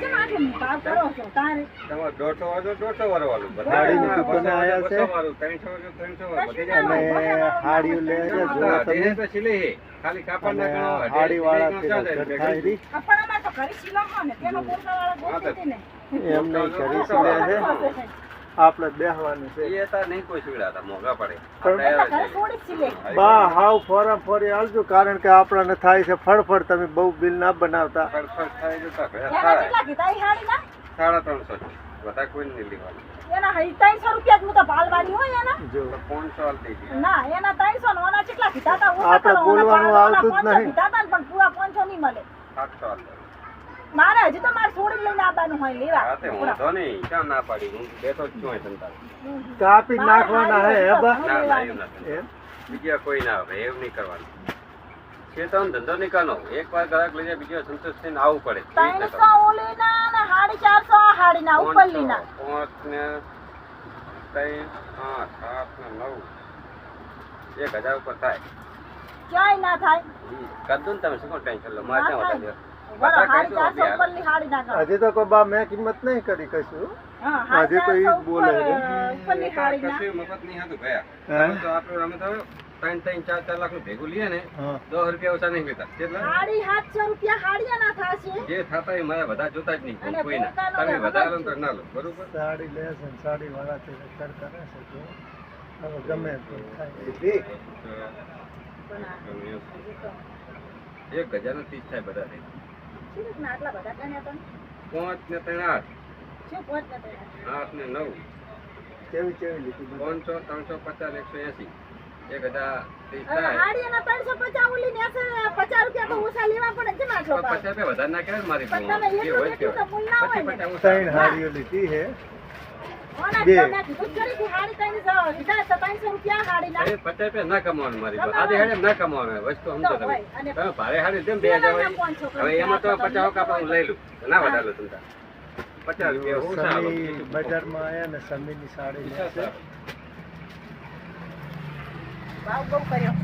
કેમ આટલું ભાવ કરો છો તારે. તમાર દોઢસો વાળું તો દોઢસો વાળું વાળું. બસો દુકાને આયા છે. વાળું, વાળું. અને હાડીઓ લે છે જો તમે. તો સિલે ખાલી કાપડ ના નાખવાનો, હાડી વાળા સિલાઈ ખાઈ. પણ અમારે તો ઘરે સિલાવો ને તેનો પોરકા વાળા ગોતી હતી ને. એમ નહીં કરી સિલે છે. આપણે બેહવાનું છે. એ તાર નહીં કોઈ સુવિધા મોંઘા પડે. બા હાવ ફોરમ ફોરી આલજો કારણ કે આપણને થાય છે ફળફળ તમે બહુ બિલ ના બનાવતા. સાડા ત્રણસો છે. વધારે કોઈ નહીં લેવાનું. એના હઈ ત્રણસો રૂપિયા જ હું તો ભાલવાની હોય એના. જો. તો પાંચસો થઈ ગઈ ના એના ત્રણસો ને ઓના કેટલા કીધા હતા? ઓછા આપણે બોલવાનું આવતું જ નહીં. કીધા હતા પણ પૂરા પાંચસો નહીં મળે. સાતસો મારે હજી તો મારે છોડી લઈને આવવાનું હોય લેવા. હા હું તો નહીં ક્યાં ના પાડી? હું બેઠો જ છું અહીં તંતાર. કાપી નાખવાના હે બા. ના ના એવું નથી. બીજા કોઈ ના આવે એવું નહીં કરવાનું. છે તો ધંધો નહીં કરવાનો એક વાર ગ્રાહક લઈ જાય બીજો સંતોષ થઈને આવવું પડે. ન ને સાડી ચારસો પાંચ ને ત્રણ આઠ આઠ ને નવ. એક હજાર ઉપર થાય. ક્યાંય ના થાય. ઈ તમે શું કહો ટેન્શન લો? મારે ના વધારે. હજી તો કોઈ બા મેં કિંમત નહીં કરી કશું. હા, હજી તો ઈ બોલે છે. ઉપરની હાડી ના. કશું મફત નહીં હતું ભયા તો આપણે અમે તો ત્રણ ત્રણ ચાર ચાર લાખનું ભેગું લઈએ ને દસ રૂપિયા ઓછા નહીં લેતા. કેટલા? સાડી સાતસો રૂપિયા હાડિયા ના થશે. જે થતા એ મારે બધા જોતા જ નહીં કોઈ ના તમે બધા લો તો ના લો બરોબર? સાડી લે છે સાડી વાળા છે કર કરે છે હવે ગમે તે એક હજાર નો ત્રીસ થાય બધા? પાંચ ને ત્રણ આઠ? આઠ ને નવ. કેવી કેવી લીધી ત્રણસો ત્રણસો પચાસ એકસો એસી. એક હજાર ને કમાવાનું મારી આજે હાડે ના કમાવાનું વસ્તુ સમજો તમે. ભારે હાડે જેમ બે હજાર હવે એમાં તો પચાસ કાપા હું લઈ લઉં. ના વધારે તમતા પચાસ રૂપિયા ઓછા આલો. સમી બજારમાં આવ્યા ને સમીની સાડી ભાવ બહુ કર્યો.